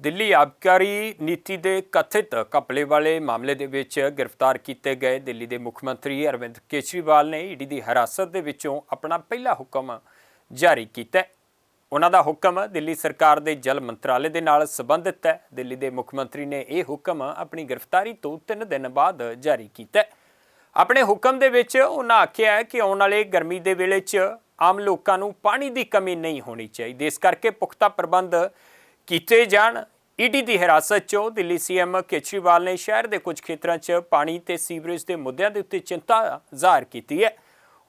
ਦਿੱਲੀ ਆਬਕਾਰੀ ਨੀਤੀ ਦੇ ਕਥਿਤ ਘਪਲੇ ਵਾਲੇ ਮਾਮਲੇ ਦੇ ਵਿੱਚ ਗ੍ਰਿਫਤਾਰ ਕੀਤੇ ਗਏ ਦਿੱਲੀ ਦੇ ਮੁੱਖ ਮੰਤਰੀ ਅਰਵਿੰਦ ਕੇਜਰੀਵਾਲ ਨੇ ਈਡੀ ਦੀ ਹਿਰਾਸਤ ਦੇ ਵਿੱਚੋਂ ਆਪਣਾ ਪਹਿਲਾ ਹੁਕਮ ਜਾਰੀ ਕੀਤਾ ਉਹਨਾਂ ਦਾ ਹੁਕਮ ਦਿੱਲੀ ਸਰਕਾਰ ਦੇ ਜਲ ਮੰਤਰਾਲੇ ਦੇ ਨਾਲ ਸੰਬੰਧਿਤ ਹੈ। ਦਿੱਲੀ ਦੇ ਮੁੱਖ ਮੰਤਰੀ ਨੇ ਇਹ ਹੁਕਮ ਆਪਣੀ ਗ੍ਰਿਫਤਾਰੀ ਤੋਂ 3 ਦਿਨ ਬਾਅਦ ਜਾਰੀ ਕੀਤਾ ਆਪਣੇ ਹੁਕਮ ਦੇ ਵਿੱਚ ਉਹਨਾਂ ਆਖਿਆ ਹੈ ਕਿ ਆਉਣ ਵਾਲੇ ਗਰਮੀ ਦੇ ਵੇਲੇ 'ਚ ਆਮ ਲੋਕਾਂ ਨੂੰ ਪਾਣੀ ਦੀ ਕਮੀ ਨਹੀਂ ਹੋਣੀ ਚਾਹੀਦੀ। ਇਸ ਕਰਕੇ ਪੁਖਤਾ ਪ੍ਰਬੰਧ ਕੀਤੇ ਜਾਣ। ਈਡੀ ਦੀ ਹਿਰਾਸਤ 'ਚੋਂ ਦਿੱਲੀ ਸੀਐਮ ਕੇਜਰੀਵਾਲ ਨੇ ਸ਼ਹਿਰ ਦੇ ਕੁਝ ਖੇਤਰਾਂ 'ਚ ਪਾਣੀ ਤੇ ਸੀਵਰੇਜ ਦੇ ਮੁੱਦਿਆਂ ਦੇ ਉੱਤੇ ਚਿੰਤਾ ਜ਼ਾਹਰ ਕੀਤੀ ਹੈ।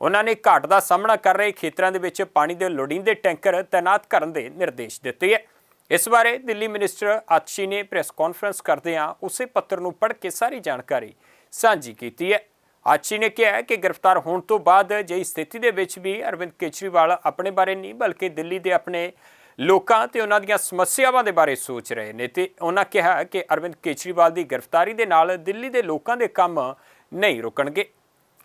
ਉਹਨਾਂ ਨੇ ਘਾਟ ਦਾ ਸਾਹਮਣਾ ਕਰ ਰਹੇ ਖੇਤਰਾਂ ਦੇ ਵਿੱਚ ਪਾਣੀ ਦੇ ਲੋੜੀਂਦੇ ਟੈਂਕਰ ਤਾਇਨਾਤ ਕਰਨ ਦੇ ਨਿਰਦੇਸ਼ ਦਿੱਤੇ ਹੈ। ਇਸ ਬਾਰੇ ਦਿੱਲੀ ਮਿਨਿਸਟਰ ਆਤਸ਼ੀ ਨੇ ਪ੍ਰੈਸ ਕਾਨਫਰੰਸ ਕਰਦਿਆਂ ਉਸੇ ਪੱਤਰ ਨੂੰ ਪੜ੍ਹ ਕੇ ਸਾਰੀ ਜਾਣਕਾਰੀ ਸਾਂਝੀ ਕੀਤੀ ਹੈ। ਆਤਸ਼ੀ ਨੇ ਕਿਹਾ ਕਿ ਗ੍ਰਿਫਤਾਰ ਹੋਣ ਤੋਂ ਬਾਅਦ ਜਿਹੀ ਸਥਿਤੀ ਦੇ ਵਿੱਚ ਵੀ ਅਰਵਿੰਦ ਕੇਜਰੀਵਾਲ ਆਪਣੇ ਬਾਰੇ ਨਹੀਂ, ਬਲਕਿ ਦਿੱਲੀ ਦੇ ਆਪਣੇ ਲੋਕਾਂ ਤੇ ਉਹਨਾਂ ਦੀਆਂ ਸਮੱਸਿਆਵਾਂ ਦੇ ਬਾਰੇ ਸੋਚ ਰਹੇ ਨੇ ਤੇ ਉਹਨਾਂ ਕਿਹਾ ਕਿ ਅਰਵਿੰਦ ਕੇਜਰੀਵਾਲ ਦੀ ਗ੍ਰਿਫਤਾਰੀ ਦੇ ਨਾਲ ਦਿੱਲੀ ਦੇ ਲੋਕਾਂ ਦੇ ਕੰਮ ਨਹੀਂ ਰੁਕਣਗੇ।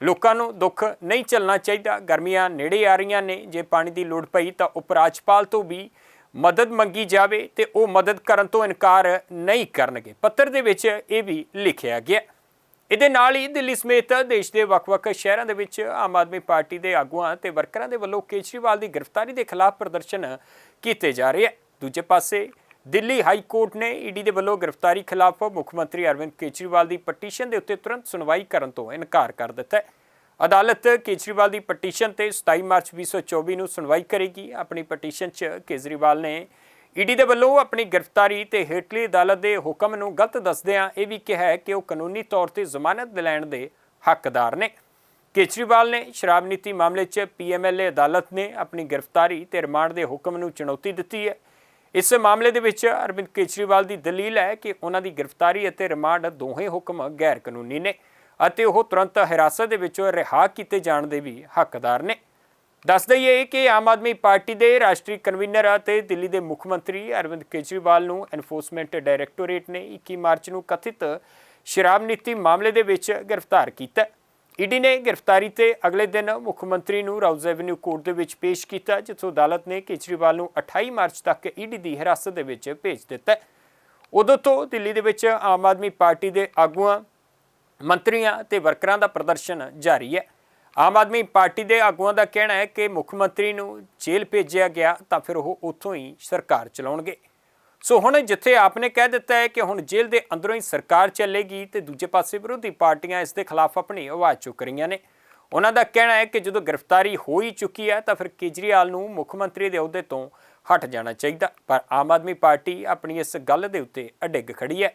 ਲੋਕਾਂ ਨੂੰ ਦੁੱਖ ਨਹੀਂ ਚੱਲਣਾ ਚਾਹੀਦਾ, ਗਰਮੀਆਂ ਨੇੜੇ ਆ ਰਹੀਆਂ ਨੇ, ਜੇ ਪਾਣੀ ਦੀ ਲੋੜ ਪਈ ਤਾਂ ਉਪ ਰਾਜਪਾਲ ਤੋਂ ਵੀ ਮਦਦ ਮੰਗੀ ਜਾਵੇ ਤੇ ਉਹ ਮਦਦ ਕਰਨ ਤੋਂ ਇਨਕਾਰ ਨਹੀਂ ਕਰਨਗੇ। ਪੱਤਰ ਦੇ ਵਿੱਚ ਇਹ ਵੀ ਲਿਖਿਆ ਗਿਆ। ਇਹਦੇ ਨਾਲ ਹੀ ਦਿੱਲੀ ਸਮੇਤ ਦੇਸ਼ ਦੇ ਵੱਖ-ਵੱਖ ਸ਼ਹਿਰਾਂ ਦੇ ਵਿੱਚ ਆਮ ਆਦਮੀ ਪਾਰਟੀ ਦੇ ਆਗੂਆਂ ਤੇ ਵਰਕਰਾਂ ਦੇ ਵੱਲੋਂ ਕੇਜਰੀਵਾਲ ਦੀ ਗ੍ਰਿਫਤਾਰੀ ਦੇ ਖਿਲਾਫ ਪ੍ਰਦਰਸ਼ਨ ਕੀਤੇ ਜਾ ਰਹੇ ਹੈ ਦੂਜੇ ਪਾਸੇ, ਦਿੱਲੀ ਹਾਈ ਕੋਰਟ ਨੇ ਈਡੀ ਦੇ ਵੱਲੋਂ ਗ੍ਰਿਫਤਾਰੀ ਖਿਲਾਫ ਮੁੱਖ ਮੰਤਰੀ ਅਰਵਿੰਦ ਕੇਜਰੀਵਾਲ ਦੀ ਪਟੀਸ਼ਨ ਦੇ ਉੱਤੇ ਤੁਰੰਤ ਸੁਣਵਾਈ ਕਰਨ ਤੋਂ ਇਨਕਾਰ ਕਰ ਦਿੱਤਾ ਹੈ। ਅਦਾਲਤ ਕੇਜਰੀਵਾਲ ਦੀ ਪਟੀਸ਼ਨ ਤੇ 27 ਮਾਰਚ 2024 ਨੂੰ ਸੁਣਵਾਈ ਕਰੇਗੀ। ਆਪਣੀ ਪਟੀਸ਼ਨ 'ਚ ਕੇਜਰੀਵਾਲ ਨੇ ਈਡੀ ਦੇ ਵੱਲੋਂ ਆਪਣੀ ਗ੍ਰਿਫਤਾਰੀ ਤੇ ਹੇਠਲੀ ਅਦਾਲਤ ਦੇ ਹੁਕਮ ਨੂੰ ਗਲਤ ਦੱਸਦਿਆਂ ਇਹ ਵੀ ਕਿਹਾ ਹੈ ਕਿ ਉਹ ਕਾਨੂੰਨੀ ਤੌਰ ਤੇ ਜ਼ਮਾਨਤ ਲੈਣ ਦੇ ਹੱਕਦਾਰ ਨੇ। ਕੇਜਰੀਵਾਲ ਨੇ ਸ਼ਰਾਬ ਨੀਤੀ ਮਾਮਲੇ 'ਚ ਪੀਐਮਐਲਏ ਅਦਾਲਤ ਨੇ ਆਪਣੀ ਗ੍ਰਿਫਤਾਰੀ ਤੇ ਰਿਮਾਂਡ ਦੇ ਹੁਕਮ ਨੂੰ ਚੁਣੌਤੀ ਦਿੱਤੀ ਹੈ। ਇਸ ਮਾਮਲੇ ਦੇ ਵਿੱਚ ਅਰਵਿੰਦ ਕੇਜਰੀਵਾਲ ਦੀ ਦਲੀਲ ਹੈ ਕਿ ਉਹਨਾਂ ਦੀ ਗ੍ਰਿਫਤਾਰੀ ਅਤੇ ਰਿਮਾਂਡ ਦੋਹੇ ਹੁਕਮ ਗੈਰ ਕਾਨੂੰਨੀ ਨੇ ਅਤੇ ਉਹ ਤੁਰੰਤ ਹਿਰਾਸਤ ਦੇ ਵਿੱਚੋਂ ਰਿਹਾ ਕੀਤੇ ਜਾਣ ਦੇ ਵੀ ਹੱਕਦਾਰ ਨੇ। ਦੱਸ ਦਈਏ ਕਿ ਆਮ ਆਦਮੀ ਪਾਰਟੀ ਦੇ ਰਾਸ਼ਟਰੀ ਕਨਵੀਨਰ ਅਤੇ ਦਿੱਲੀ ਦੇ ਮੁੱਖ ਮੰਤਰੀ ਅਰਵਿੰਦ ਕੇਜਰੀਵਾਲ ਨੂੰ ਐਨਫੋਰਸਮੈਂਟ ਡਾਇਰੈਕਟੋਰੇਟ ਨੇ 21 ਮਾਰਚ ਨੂੰ ਕਥਿਤ ਸ਼ਰਾਬ ਨੀਤੀ ਮਾਮਲੇ ਦੇ ਵਿੱਚ ਗ੍ਰਿਫਤਾਰ ਕੀਤਾ। ਈਡੀ ਨੇ ਗ੍ਰਿਫਤਾਰੀ ਤੇ ਅਗਲੇ ਦਿਨ ਮੁੱਖ ਮੰਤਰੀ ਨੂੰ ਰਾਉਜ਼ ਐਵਨਿਊ ਕੋਰਟ ਦੇ ਵਿੱਚ ਪੇਸ਼ ਕੀਤਾ, ਜਿੱਥੋਂ ਅਦਾਲਤ ਨੇ ਕੇਜਰੀਵਾਲ ਨੂੰ 28 ਮਾਰਚ ਤੱਕ ਈਡੀ ਦੀ ਹਿਰਾਸਤ ਦੇ ਵਿੱਚ ਭੇਜ ਦਿੱਤਾ ਉਦੋਂ ਤੋਂ ਦਿੱਲੀ ਦੇ ਵਿੱਚ ਆਮ ਆਦਮੀ ਪਾਰਟੀ ਦੇ ਆਗੂਆਂ, ਮੰਤਰੀਆਂ ਤੇ ਵਰਕਰਾਂ ਦਾ ਪ੍ਰਦਰਸ਼ਨ ਜਾਰੀ ਹੈ। ਆਮ ਆਦਮੀ ਪਾਰਟੀ ਦੇ ਆਗੂਆਂ ਦਾ ਕਹਿਣਾ ਹੈ ਕਿ ਮੁੱਖ ਮੰਤਰੀ ਨੂੰ ਜੇਲ੍ਹ ਭੇਜਿਆ ਗਿਆ ਤਾਂ ਫਿਰ ਉਹ ਉੱਥੋਂ ਹੀ ਸਰਕਾਰ ਚਲਾਉਣਗੇ। ਸੋ ਹੁਣ ਜਿੱਥੇ ਆਪਨੇ ਕਹਿ ਦਿੱਤਾ ਹੈ ਕਿ ਹੁਣ ਜੇਲ੍ਹ ਦੇ ਅੰਦਰੋਂ ਹੀ ਸਰਕਾਰ ਚੱਲੇਗੀ ਤੇ ਦੂਜੇ ਪਾਸੇ ਵਿਰੋਧੀ ਪਾਰਟੀਆਂ ਇਸ ਦੇ ਖਿਲਾਫ ਆਪਣੀ ਆਵਾਜ਼ ਚੁੱਕ ਰਹੀਆਂ ਨੇ। ਉਹਨਾਂ ਦਾ ਕਹਿਣਾ ਹੈ ਕਿ ਜਦੋਂ ਗ੍ਰਿਫਤਾਰੀ ਹੋ ਹੀ ਚੁੱਕੀ ਹੈ ਤਾਂ ਫਿਰ ਕੇਜਰੀਵਾਲ ਨੂੰ ਮੁੱਖ ਮੰਤਰੀ ਦੇ ਅਹੁਦੇ ਤੋਂ ਹਟ ਜਾਣਾ ਚਾਹੀਦਾ। ਪਰ ਆਮ ਆਦਮੀ ਪਾਰਟੀ ਆਪਣੀ ਇਸ ਗੱਲ ਦੇ ਉੱਤੇ ਅਡਿੱਗ ਖੜੀ ਹੈ।